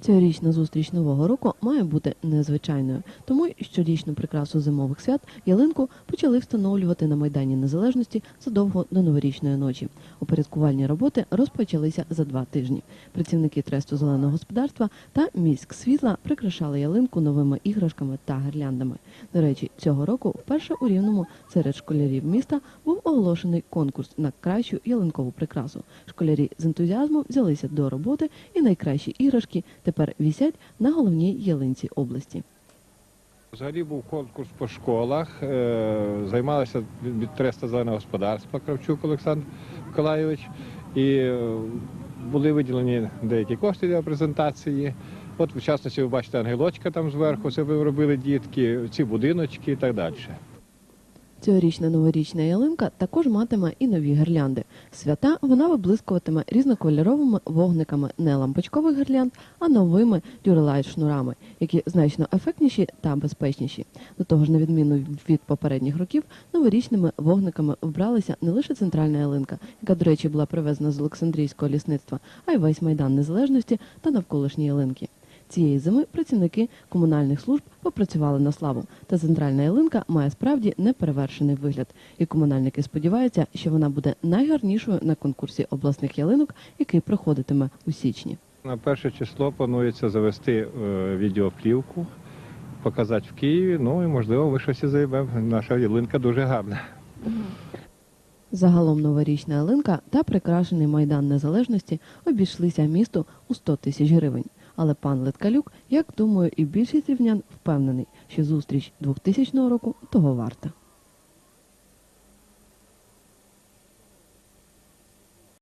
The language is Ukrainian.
Цьогорічна зустріч нового року має бути незвичайною, тому щорічну прикрасу зимових свят ялинку почали встановлювати на майдані Незалежності задовго до новорічної ночі. Упорядкувальні роботи розпочалися за два тижні. Працівники тресту зеленого господарства та міськ світла прикрашали ялинку новими іграшками та гірляндами. До речі, цього року вперше у рівному серед школярів міста був оголошений конкурс на кращу ялинкову прикрасу. Школярі з ентузіазмом взялися до роботи, і найкращі іграшки тепер вісять на головній ялинці області. Взагалі був конкурс по школах, займалася від від треста зеленого господарства Кравчук Олександр Миколайович. І е, були виділені деякі кошти для презентації. От, в частності, ви бачите ангелочка там зверху, це ви робили дітки, ці будиночки і так далі. Цьогорічна новорічна ялинка також матиме і нові гірлянди. Свята вона виблискуватиме різнокольоровими вогниками не лампочкових гірлянд, а новими дюрелайт шнурами, які значно ефектніші та безпечніші. До того ж, на відміну від попередніх років, новорічними вогниками вбралася не лише центральна ялинка, яка, до речі, була привезена з Олександрійського лісництва, а й весь майдан незалежності та навколишні ялинки. Цієї зими працівники комунальних служб попрацювали на славу. Та центральна ялинка має справді неперевершений вигляд. І комунальники сподіваються, що вона буде найгарнішою на конкурсі обласних ялинок, який проходитиме у січні. На перше число планується завести е, відеоплівку, показати в Києві. Ну і можливо, ми щось і заїбемо. Наша ялинка дуже гарна. Загалом новорічна ялинка та прикрашений майдан незалежності обійшлися місту у 100 тисяч гривень. Але пан Литкалюк, як думаю, і більшість рівнян впевнений, що зустріч 2000 року того варта.